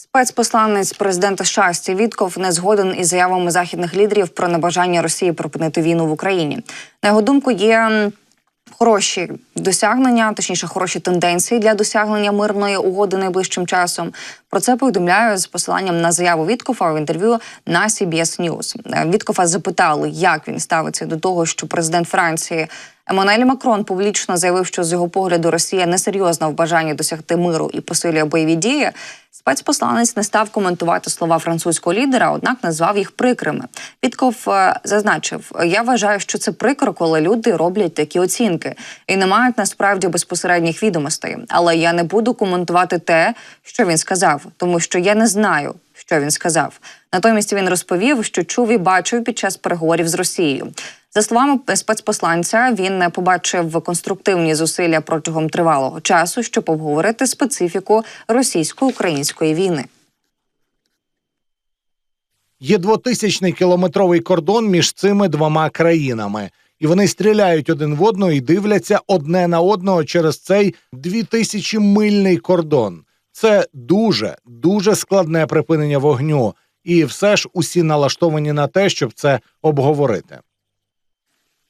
Спецпосланець президента США Вітков не згоден із заявами західних лідерів про небажання Росії припинити війну в Україні. На його думку, є хороші досягнення, точніше, хороші тенденції для досягнення мирної угоди найближчим часом. Про це повідомляю з посиланням на заяву Віткофа в інтерв'ю на CBS News. Е, Віткофа запитали, як він ставиться до того, що президент Франції Еммануель Макрон публічно заявив, що з його погляду Росія несерйозна в бажанні досягти миру і посилює бойові дії. Спецпосланець не став коментувати слова французького лідера, однак назвав їх прикрими. Вітков е, зазначив: я вважаю, що це прикро, коли люди роблять такі оцінки і не мають насправді безпосередніх відомостей. Але я не буду коментувати те, що він сказав, тому що я не знаю, що він сказав. Натомість він розповів, що чув і бачив під час переговорів з Росією. За словами спецпосланця, він побачив конструктивні зусилля протягом тривалого часу, щоб обговорити специфіку російсько-української війни. Є двотисячний кілометровий кордон між цими двома країнами, і вони стріляють один в одного і дивляться одне на одного через цей двітисячі-мильний кордон. Це дуже дуже складне припинення вогню, і все ж усі налаштовані на те, щоб це обговорити.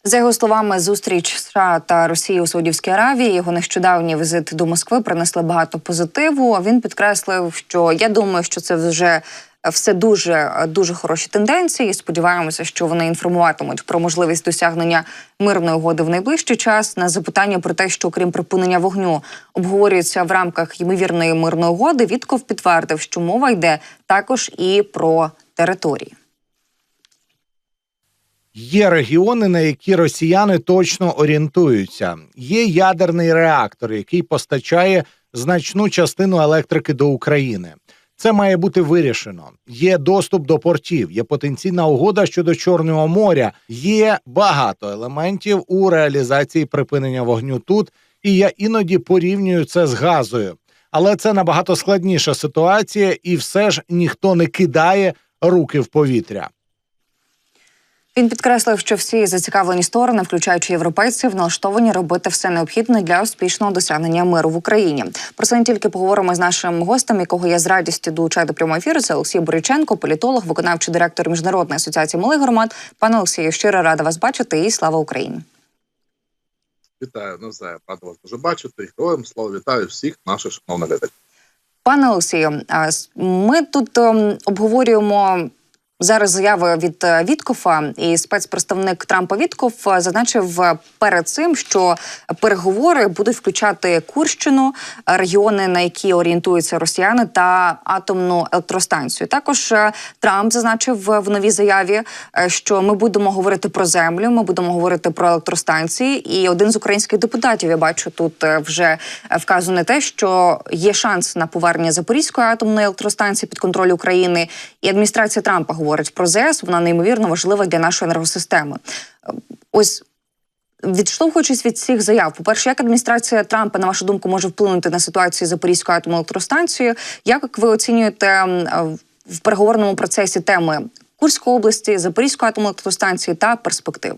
За його словами, зустріч США та Росії у Саудівській Аравії, його нещодавній візит до Москви принесли багато позитиву. Він підкреслив, що я думаю, що це вже все дуже дуже хороші тенденції. Сподіваємося, що вони інформуватимуть про можливість досягнення мирної угоди в найближчий час. На запитання про те, що крім припинення вогню обговорюється в рамках ймовірної мирної угоди. Вітков підтвердив, що мова йде також і про території. Є регіони, на які росіяни точно орієнтуються. Є ядерний реактор, який постачає значну частину електрики до України. Це має бути вирішено. Є доступ до портів, є потенційна угода щодо Чорного моря. Є багато елементів у реалізації припинення вогню тут. І я іноді порівнюю це з газою. Але це набагато складніша ситуація, і все ж ніхто не кидає руки в повітря. Він підкреслив, що всі зацікавлені сторони, включаючи європейців, налаштовані робити все необхідне для успішного досягнення миру в Україні. Про це не тільки поговоримо з нашим гостем, якого я з радістю долучаю до прямого ефіру. Це Олексій Бориченко, політолог, виконавчий директор міжнародної асоціації малих громад. Пане Олексію, щиро рада вас бачити і слава Україні. Вітаю навзаєм, рада вас дуже бачити. Героям слава вітаю всіх наших шановних глядачів. Пане Олексію, ми тут ем, обговорюємо. Зараз заяви від е, Віткофа і спецпредставник Трампа Віткоф е, зазначив е, перед цим, що переговори будуть включати Курщину, регіони, на які орієнтуються росіяни, та атомну електростанцію. Також Трамп зазначив в новій заяві, що ми будемо говорити про землю, ми будемо говорити про електростанції. І один з українських депутатів я бачу тут вже вказане те, що є шанс на повернення Запорізької атомної електростанції під контроль України. І адміністрація Трампа говорить про ЗС, Вона неймовірно важлива для нашої енергосистеми. Ось. Відштовхуючись від цих заяв, по перше, як адміністрація Трампа, на вашу думку, може вплинути на ситуацію з Запорізькою атомною електростанцією? Як ви оцінюєте в переговорному процесі теми Курської області, Запорізької атомної електростанції та перспектив?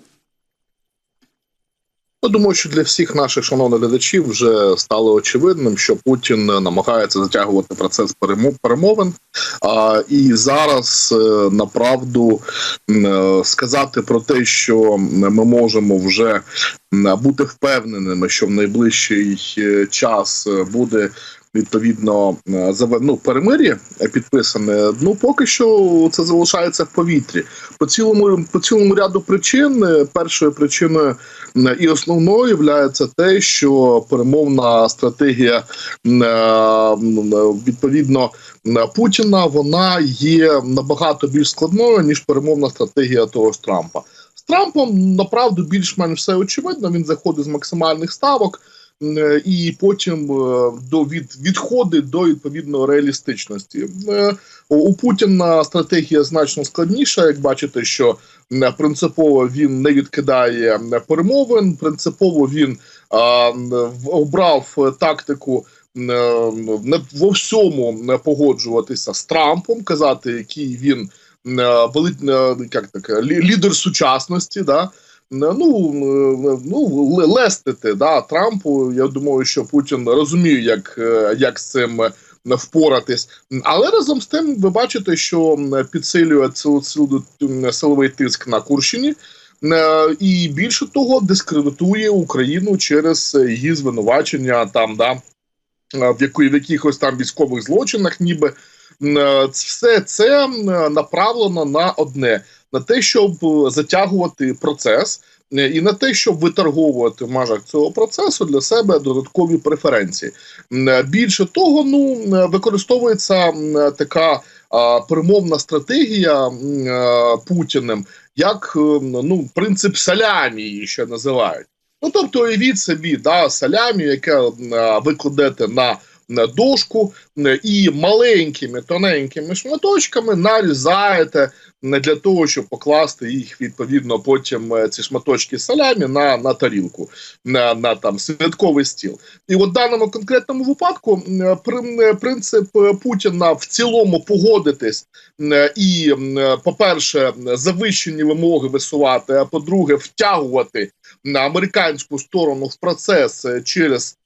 Я думаю, що для всіх наших шановних глядачів вже стало очевидним, що Путін намагається затягувати процес перемо- перемовин. А, і зараз е, направду е, сказати про те, що ми можемо вже бути впевненими, що в найближчий е, час е, буде. Відповідно, е, ну, перемир'я підписане. Ну поки що це залишається в повітрі. По цілому по цілому ряду причин. Е, Першою причиною і основною є те, що перемовна стратегія е, відповідно Путіна вона є набагато більш складною ніж перемовна стратегія того ж Трампа. З Трампом направду більш-менш все очевидно. Він заходить з максимальних ставок. Е, І потім е, до від відходить до відповідно реалістичності. Е, у- Путіна стратегія значно складніша. Як бачите, що принципово він не відкидає перемовин. Принципово він обрав тактику. Не во всьому не погоджуватися з Трампом, казати, який він е, як таке, лі- лідер сучасності, да ну, е, ну лестити да, Трампу. Я думаю, що Путін розуміє, як, е, як з цим впоратись. Але разом з тим, ви бачите, що підсилює силовий тиск на Курщині. Е, І більше того, дискредитує Україну через е, її звинувачення там, да, е, в, якої, в якихось там військових злочинах, ніби е, все це направлено на одне: на те, щоб е, затягувати процес, е, і на те, щоб виторговувати в межах цього процесу для себе додаткові преференції. Е, Більше того, ну використовується така перемовна стратегія Путіним, як ну принцип салямі її ще називають. Ну тобто, уявіть собі, да, салямі, яке ви кладете на на дошку і маленькими тоненькими шматочками нарізаєте не для того, щоб покласти їх відповідно потім е, ці шматочки салямі на, на тарілку, на, на там святковий стіл. І от в даному конкретному випадку е, при- принцип е, Путіна в цілому погодитись і, по-перше, завищені вимоги висувати, а по-друге, втягувати на американську сторону в процес е, через е,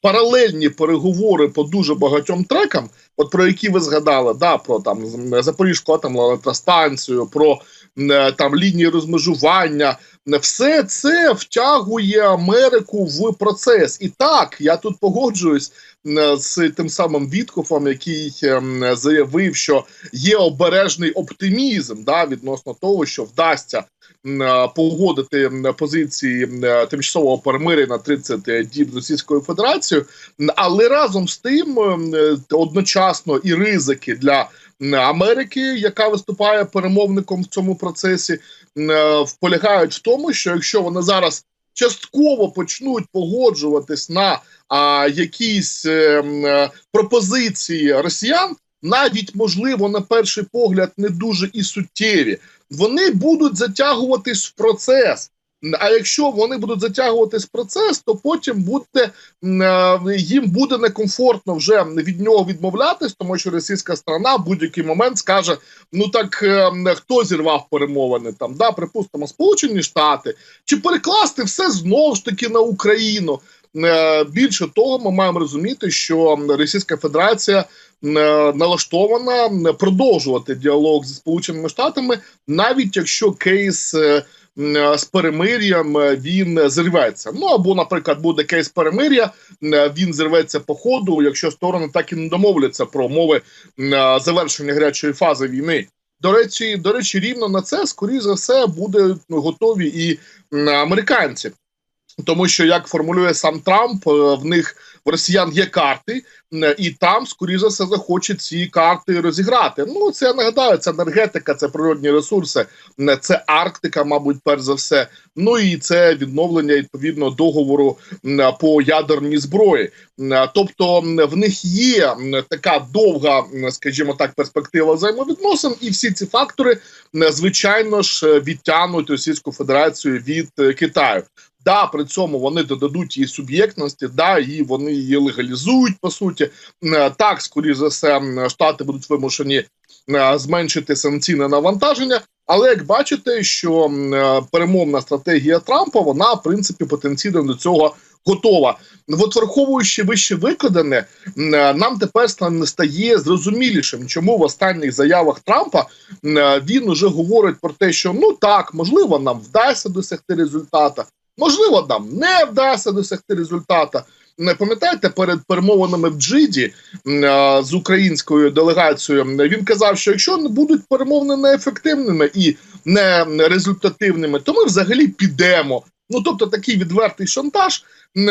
паралельні переговори по дуже багатьом трекам, от про які ви згадали, да, про там Запорізьку атомну електростанцію, про е, там лінії розмежування. Все це втягує Америку в процес. І так, я тут погоджуюсь з тим самим Віткофом, який заявив, що є обережний оптимізм да, відносно того, що вдасться е, погодити м, позиції е, тимчасового перемиря на 30 діб з Російською Федерацією, але разом з тим е, одночасно і ризики для Америки, яка виступає перемовником в цьому процесі, м, е, полягають в тому, що якщо вони зараз частково почнуть погоджуватись на а, якісь е, е, пропозиції росіян, навіть можливо на перший погляд не дуже і суттєві, вони будуть затягуватись в процес. А якщо вони будуть затягуватись процес, то потім буде е, їм буде некомфортно вже від нього відмовлятись, тому що російська сторона в будь-який момент скаже: ну так е, хто зірвав перемовини там, да, припустимо, Сполучені Штати, чи перекласти все знову ж таки на Україну. Е, Більше того, ми маємо розуміти, що Російська Федерація е, налаштована продовжувати діалог зі Сполученими Штатами, навіть якщо кейс. е, З перемир'ям він зірветься. Ну або, наприклад, буде кейс перемир'я, він зірветься по ходу, якщо сторони так і не домовляться про умови завершення гарячої фази війни. До речі, до речі, рівно на це, скоріш за все, будуть готові і американці. Тому що як формулює сам Трамп, е, в них в росіян є карти, і там, скоріш за все, захочуть ці карти розіграти. Ну це я нагадаю, це енергетика, це природні ресурси, це Арктика, мабуть, перш за все. Ну і це відновлення відповідно договору по ядерній зброї. Тобто в них є така довга, скажімо так, перспектива взаємовідносин, і всі ці фактори, звичайно ж, е, відтягнуть Російську Федерацію від е, Китаю. Да, при цьому вони додадуть її суб'єктності, да, і вони її легалізують по суті. Е, Так, скоріш за все, штати будуть вимушені е, зменшити санкційне навантаження. Але як бачите, що е, перемовна стратегія Трампа, вона в принципі потенційно до цього готова. От враховуючи вище викладене, нам тепер ста- стає зрозумілішим, чому в останніх заявах Трампа він уже говорить про те, що ну так, можливо, нам вдасться досягти результата. Можливо, нам не вдасться досягти результата. Не пам'ятаєте, перед перемовинами в Джиді з українською делегацією він казав, що якщо будуть перемовини неефективними і не результативними, то ми взагалі підемо. Ну тобто такий відвертий шантаж,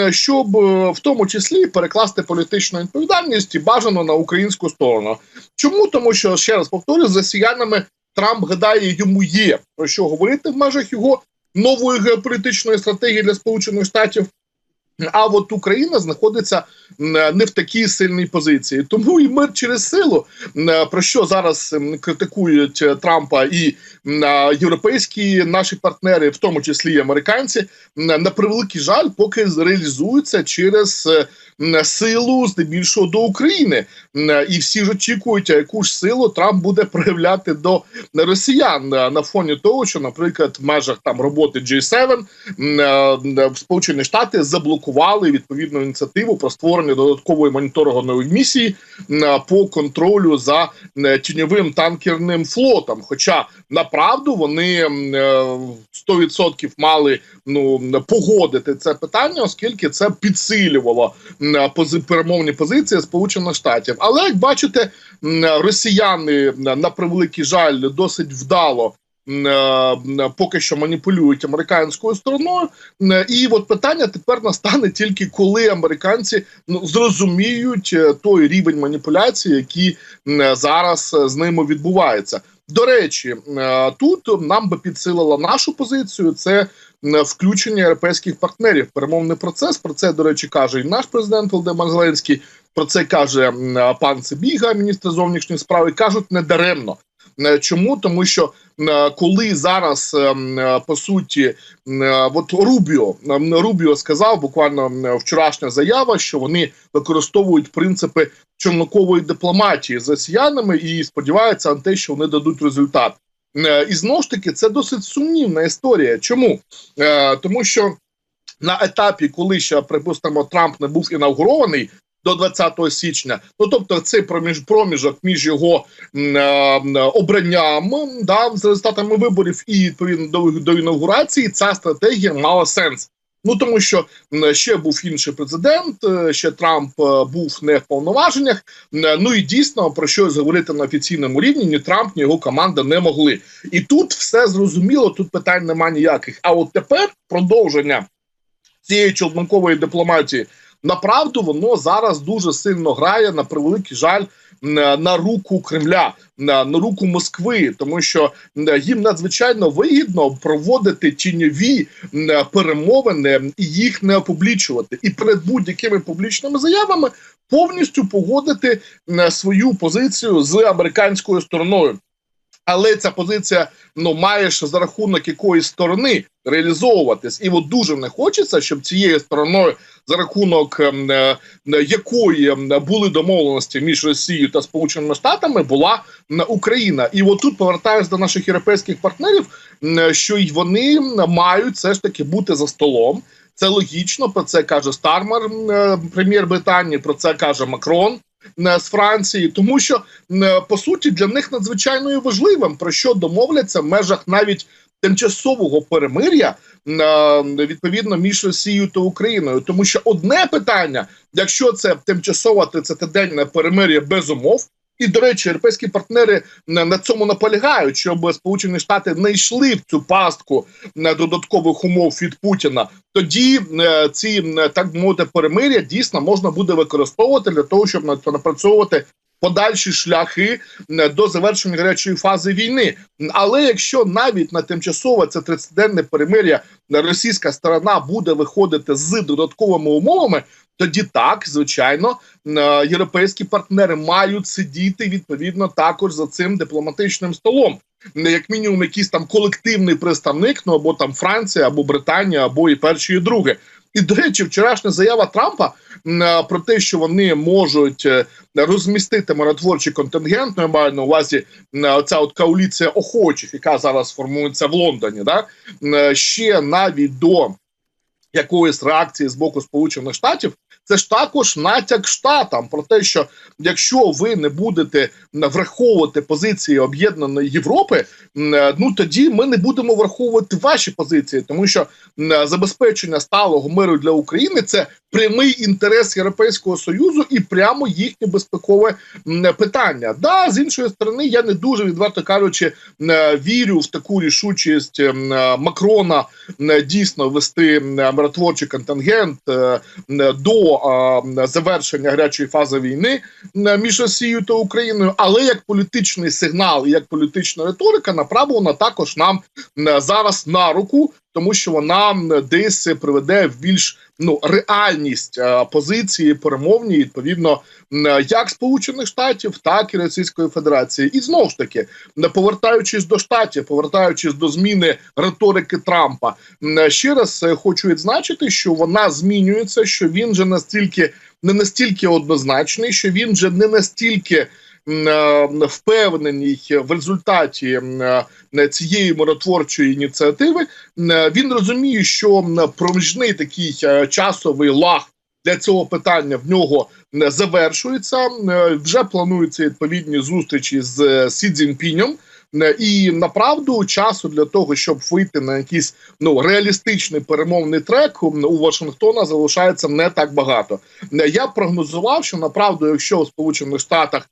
щоб е, в тому числі перекласти політичну відповідальність і бажано на українську сторону. Чому? Тому що ще раз повторю, з росіянами Трамп гадає, йому є про що говорити в межах його нової геополітичної стратегії для Сполучених Штатів. А от Україна знаходиться не в такій сильній позиції, тому і мир через силу, про що зараз критикують е, Трампа і європейські наші партнери, в тому числі і американці, на превеликий жаль, поки реалізуються через е, силу, здебільшого до України. І всі ж очікують, яку ж силу Трамп буде проявляти до росіян е, на фоні того, що, наприклад, в межах там роботи G7 м, е, Сполучені Штати заблокують заблокували відповідну ініціативу про створення додаткової моніторингової місії е, по контролю за е, тіньовим танкерним флотом. Хоча направду вони м, е, 100% мали ну погодити це питання, оскільки це підсилювало пози- перемовні позиції Сполучених Штатів. Але як бачите, росіяни на превеликий жаль досить вдало. Е, м, Поки що маніпулюють американською стороною, і от питання тепер настане тільки коли американці ну зрозуміють е, той рівень маніпуляції, який зараз е, з ними відбувається. До речі, е, тут нам би підсилила нашу позицію. Це включення європейських партнерів перемовний процес. Про це до речі каже і наш президент Володимир Зеленський. Про це каже пан Цибіга, міністр зовнішніх справ, і кажуть недаремно. Е, Чому тому, що е, коли зараз е, по суті от Рубіо Рубіо сказав буквально вчорашня заява, що вони використовують принципи човникової дипломатії з росіянами і сподіваються на те, що вони дадуть результат. І знову ж таки, це досить сумнівна історія. Чому? Тому що на етапі, коли ще припустимо, Трамп не був інаугурований. До 20 січня, ну тобто цей проміж проміжок між його е, обранням да, з результатами виборів і відповідно до, до інаугурації, ця стратегія мала сенс. Ну тому що ще був інший президент, е, ще Трамп е, був не в повноваженнях. Е, Ну і дійсно про щось говорити на офіційному рівні ні Трамп, ні його команда не могли. І тут все зрозуміло, тут питань нема ніяких. А от тепер продовження цієї челнкової дипломатії. Направду воно зараз дуже сильно грає на превеликий жаль на руку Кремля, на, руку Москви, тому що їм надзвичайно вигідно проводити тіньові перемовини і їх не опублічувати, і перед будь-якими публічними заявами повністю погодити свою позицію з американською стороною. Але ця позиція ну має ж за рахунок якоїсь сторони реалізовуватись, і от дуже не хочеться, щоб цією стороною, за рахунок ем, е, е, якої ем, були домовленості між Росією та Сполученими Штатами, була Україна. І от тут повертаюся до наших європейських партнерів, що й вони мають все ж таки бути за столом. Це логічно. Про це каже Стармер, е, прем'єр Британії. Про це каже Макрон е, з Франції, тому що е, по суті для них надзвичайно важливим про що домовляться в межах навіть тимчасового перемир'я е, відповідно між Росією та Україною. Тому що одне питання, якщо це тимчасове 30-денне перемир'я без умов. І до речі, європейські партнери на на цьому наполягають, щоб Сполучені Штати не йшли в цю пастку е, додаткових умов від Путіна. Тоді е, ці е, так мовити перемир'я дійсно можна буде використовувати для того, щоб на- напрацьовувати подальші шляхи до завершення гарячої фази війни. Але якщо навіть на тимчасове це 30-денне перемир'я російська сторона буде виходити з додатковими умовами, тоді так, звичайно, е, європейські партнери мають сидіти відповідно також за цим дипломатичним столом. Не як мінімум, якийсь там колективний представник, ну або там Франція, або Британія, або і перші, і друге. І до речі, вчорашня заява Трампа е, про те, що вони можуть е, розмістити миротворчий контингент, ну, я маю на увазі ця оця от коаліція охочих, яка зараз формується в Лондоні, да е, ще навіть до якоїсь реакції з боку Сполучених Штатів, це ж також натяк штатам про те, що якщо ви не будете враховувати позиції об'єднаної Європи, е, ну тоді ми не будемо враховувати ваші позиції, тому що е, забезпечення сталого миру для України це прямий інтерес Європейського союзу і прямо їхнє безпекове питання. Да, з іншої сторони, я не дуже відверто кажучи, е, вірю в таку рішучість е, Макрона дійсно вести миротворчий контингент е, м, завершення гарячої фази війни між Росією та Україною, але як політичний сигнал і як політична риторика направлена також нам зараз на руку, тому що вона десь приведе в більш ну реальність е, позиції перемовні, відповідно, як Сполучених Штатів, так і Російської Федерації. І знову ж таки, не повертаючись до штатів, повертаючись до зміни риторики Трампа, ще раз е, хочу відзначити, що вона змінюється, що він же настільки не настільки однозначний, що він же не настільки е, в результаті е, цієї миротворчої ініціативи. Е, Він розуміє, що проміжний такий часовий лаг для цього питання в нього не завершується. Вже плануються відповідні зустрічі з Сі Цзіньпінем. І направду часу для того, щоб вийти на якийсь ну реалістичний перемовний трек у Вашингтона залишається не так багато. Я прогнозував, що направду, якщо у Сполучених Штатах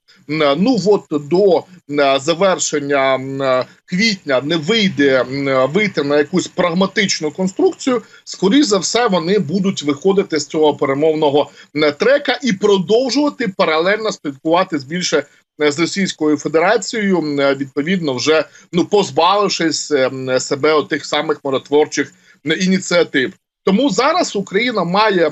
ну от до завершення квітня не вийде вийти на якусь прагматичну конструкцію, скоріш за все вони будуть виходити з цього перемовного трека і продовжувати паралельно спілкуватись більше е, з Російською Федерацією, е, відповідно, вже ну позбавившись е, себе тих самих миротворчих ініціатив. Тому зараз Україна має е,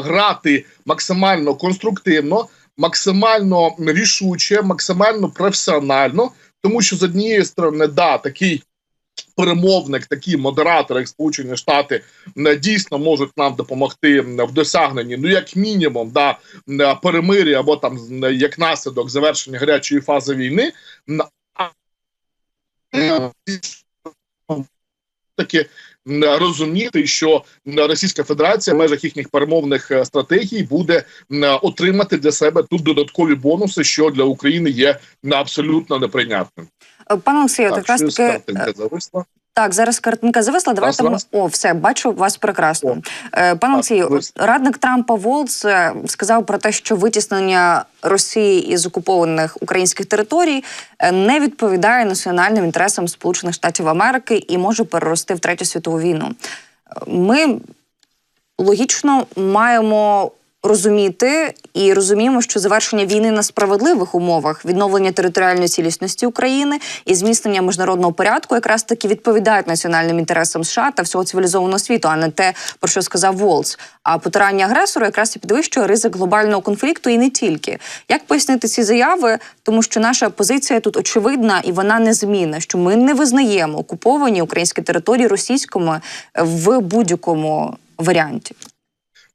грати максимально конструктивно, максимально рішуче, максимально професіонально, тому що з однієї сторони, да, такий перемовник, такий модератор, як Сполучені Штати, дійсно можуть нам допомогти в досягненні, ну як мінімум, да, перемир'я або там як наслідок завершення гарячої фази війни. Таки розуміти, що Російська Федерація в межах їхніх перемовних е, стратегій буде отримати для себе тут додаткові бонуси, що для України є абсолютно неприйнятним. Е, Пане Олексію, так, так раз таки зависла. Так, зараз картинка зависла. Давайте ми о, все бачу вас прекрасно. О. Е, Пане Олексію, радник Трампа Волц е, сказав про те, що витіснення Росії із окупованих українських територій е, не відповідає національним інтересам Сполучених Штатів Америки і може перерости в третю світову війну. Ми логічно маємо розуміти і розуміємо, що завершення війни на справедливих умовах, відновлення територіальної цілісності України і зміцнення міжнародного порядку якраз таки відповідають національним інтересам США та всього цивілізованого світу, а не те, про що сказав Волц. А потирання агресора якраз і підвищує ризик глобального конфлікту і не тільки. Як пояснити ці заяви? Тому що наша позиція тут очевидна і вона незмінна, що ми не визнаємо окуповані українські території російськими в будь-якому варіанті.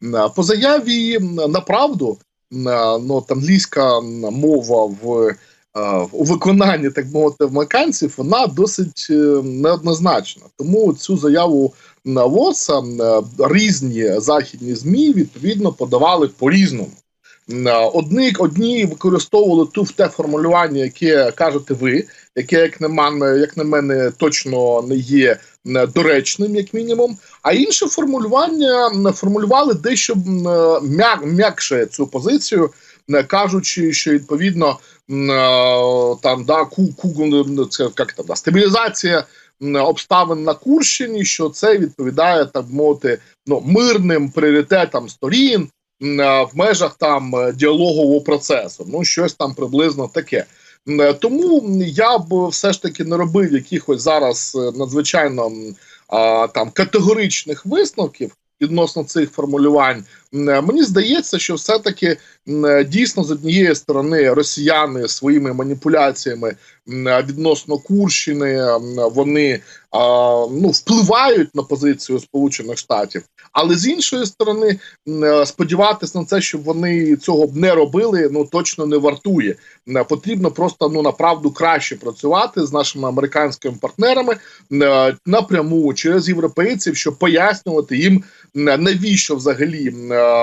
М, По заяві на правду ну, англійська мова в е, у виконанні так мовити американців, вона досить е, неоднозначна. Тому цю заяву на е, різні західні змі відповідно подавали по різному. Одні, одні використовували ту те формулювання, яке кажете ви, яке, як на як на мене, точно не є м, доречним, як мінімум. А інше формулювання формулювали дещо м'як, м'якше цю позицію, кажучи, що відповідно е, там да ку, це як там да, стабілізація обставин на Курщині, що це відповідає так мовити ну мирним пріоритетам сторін е, в межах там е, діалогового процесу. Ну щось там приблизно таке. Е, Тому я б все ж таки не робив якихось зараз е, надзвичайно там категоричних висновків відносно цих формулювань. Е, Мені здається, що все-таки е, дійсно з однієї сторони росіяни своїми маніпуляціями е, відносно Курщини вони ну, впливають на позицію Сполучених Штатів, але з іншої сторони сподіватися на це, щоб вони цього б не робили, ну точно не вартує. Потрібно просто ну направду краще працювати з нашими американськими партнерами напряму через європейців, щоб пояснювати їм навіщо взагалі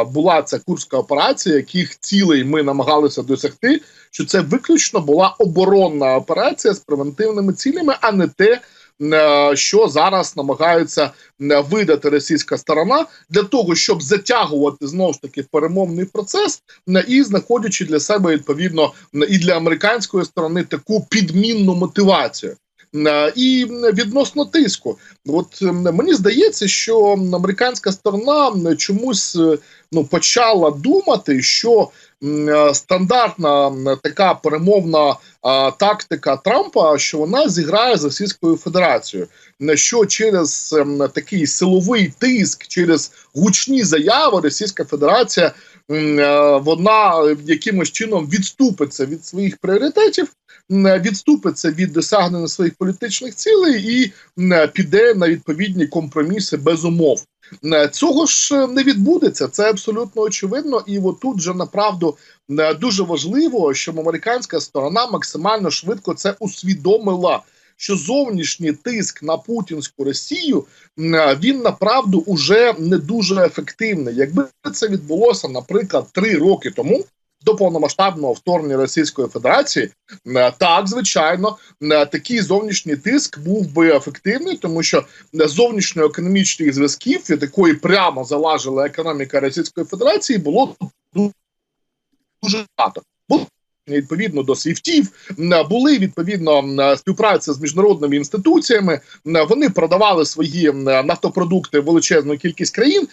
була ця курська операція, яких цілей ми намагалися досягти. Що це виключно була оборонна операція з превентивними цілями, а не те, е, що зараз намагаються е, видати російська сторона для того, щоб затягувати знову ж таки перемовний процес е, і знаходячи для себе відповідно е, і для американської сторони таку підмінну мотивацію. Е, І відносно тиску, от мені здається, що американська сторона чомусь е, ну почала думати, що е, стандартна така перемовна тактика Трампа, що вона зіграє з Російською Федерацією, що через такий силовий тиск, через гучні заяви Російська Федерація е, вона е, якимось чином відступиться від своїх пріоритетів, е, відступиться від досягнення своїх політичних цілей і піде на відповідні компроміси без умов. Цього ж е, не відбудеться. Це абсолютно очевидно. І отут же направду дуже важливо, щоб американська сторона максимально швидко це усвідомила. Що зовнішній тиск на путінську Росію він направду уже не дуже ефективний. Якби це відбулося, наприклад, три роки тому до повномасштабного вторгнення Російської Федерації, е, так звичайно, е, такий зовнішній тиск був би ефективний, тому що зовнішньоекономічних зв'язків, від якої прямо залежала економіка Російської Федерації, було дуже багато. Було відповідно до свіфтів, були відповідно співпраця з міжнародними інституціями. Вони продавали свої нафтопродукти величезну кількість країн.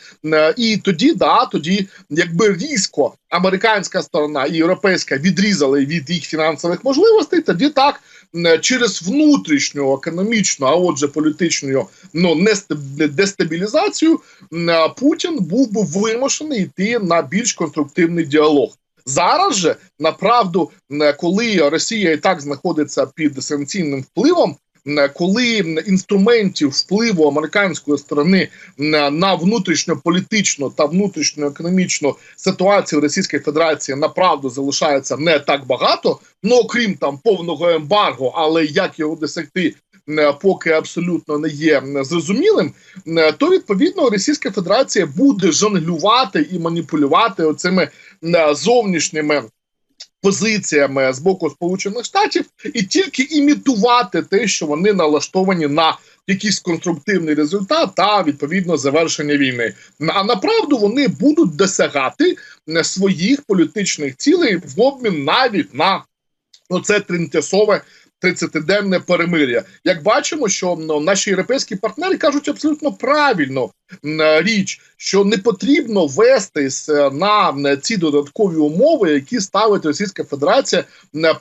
І тоді, да, тоді, якби різко американська сторона і європейська відрізали від їх фінансових можливостей, тоді так через внутрішню економічну, а отже, політичну ну дестабілізацію Путін був би вимушений йти на більш конструктивний діалог. Зараз же направду, м, коли Росія і так знаходиться під санкційним впливом, м, коли інструментів впливу американської сторони на внутрішньополітичну та внутрішньоекономічну ситуацію Російської Федерації направду залишається не так багато, ну окрім там повного ембарго, але як його досягти. М, Поки абсолютно не є зрозумілим, то відповідно Російська Федерація буде жонглювати і маніпулювати оцими зовнішніми позиціями з боку Сполучених Штатів і тільки імітувати те, що вони налаштовані на якийсь конструктивний результат та відповідно завершення війни. А направду вони будуть досягати своїх політичних цілей в обмін навіть на оце тимчасове 30-денне перемир'я. Як бачимо, що ну, наші європейські партнери кажуть абсолютно правильно річ, що не потрібно вестись е, на ці додаткові умови, які ставить Російська Федерація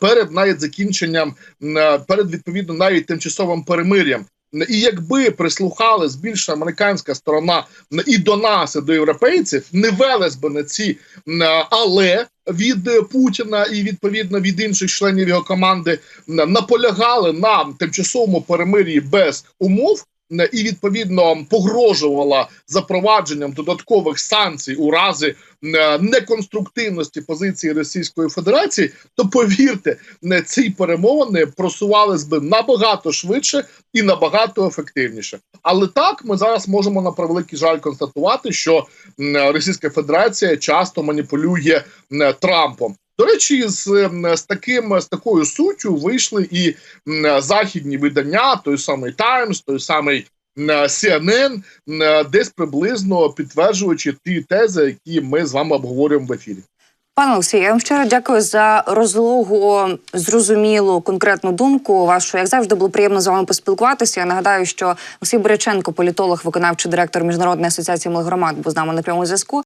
перед навіть закінченням, м, перед відповідно навіть тимчасовим перемир'ям. І якби прислухалась більше американська сторона і до нас, і до європейців, не велась би на ці але від Путіна і відповідно від інших членів його команди наполягали на тимчасовому перемир'ї без умов. М, І відповідно погрожувала запровадженням додаткових санкцій у разі неконструктивності позиції Російської Федерації, то повірте, м, ці перемовини просувались би набагато швидше і набагато ефективніше. Але так ми зараз можемо на превеликий жаль констатувати, що Російська Федерація часто маніпулює Трампом. До речі, з, з таким з такою суттю вийшли і західні видання, той самий Times, той самий CNN, десь приблизно підтверджуючи ті тези, які ми з вами обговорюємо в ефірі. Пане Олексію, я вам щиро дякую за розлогу, зрозумілу конкретну думку. Вашу як завжди було приємно з вами поспілкуватися. Я нагадаю, що Олексій Боряченко, політолог, виконавчий директор міжнародної асоціації малих громад, був з нами на прямому зв'язку.